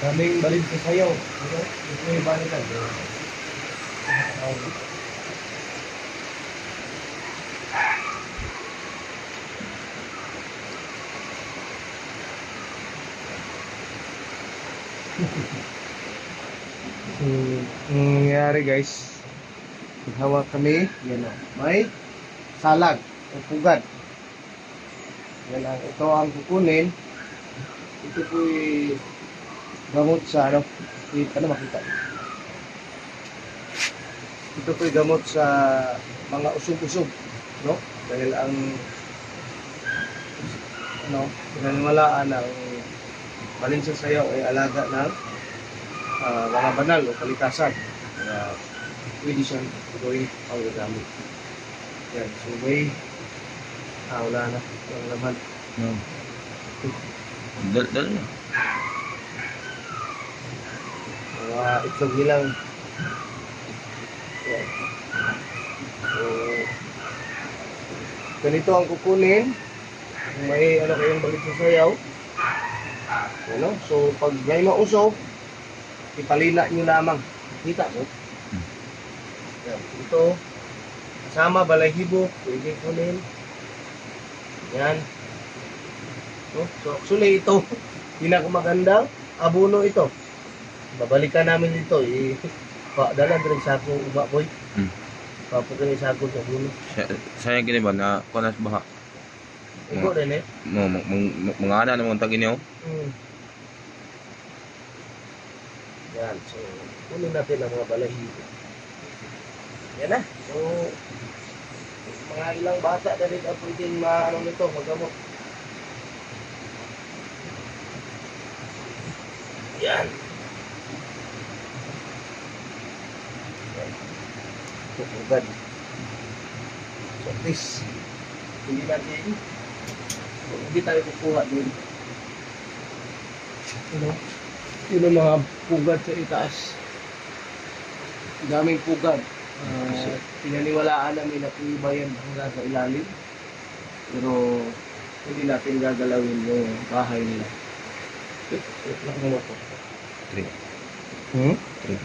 Daming balid sa sayaw. Ano? Ito yung balik lang. So, ang nangyayari guys, hawak kami, yan o, may salag o pugad. Yan ang, ito ang kukunin. Ito po gamot sa ano, na makita. Ito po gamot sa mga usog-usog, no? Dahil ang ano, pinaniwalaan ng balin sa sayaw ay alaga ng ah, mga banal o kalikasan. Kaya pwede siyang gawing panggagamit. Yan, so may ah, wala na, walang laman. No. Dal dal. Mga itlog nilang yan. So, ganito ang kukunin. May ano kayong balik sa sayaw. Ano? So, pag may mausok, ipalina nyo lamang. Kita mo? Yan. Ito, kasama balahibo, pwede kunin. Yan. No? So, actually, ito, pinakamagandang abono ito. Babalikan namin dito. I, pa, dala rin sa ako, uba boy. Hmm. Papukin sa ako sa. Sa- Sayang kini ba na kunas baha. Iko rin eh. Mga ana namon tag inyo. Hmm. Yan. So, kunin natin ang mga balahibo. Yan na. So, mga ilang bata na rin ang pwedeng maano nito, magamot. Yan. Tupugad. So, at least, hindi natin, hindi tayo kukuha dun. Ano? Yun ang mga pugad sa itaas. Daming pugad. Uh, pinaniwalaan namin na ibayan hanggang sa ilalim. Pero hindi natin gagalawin yung bahay nila. Wait lang muna po. Three. Hmm? Three.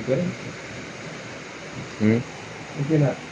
Okay rin. Hmm. Okay na.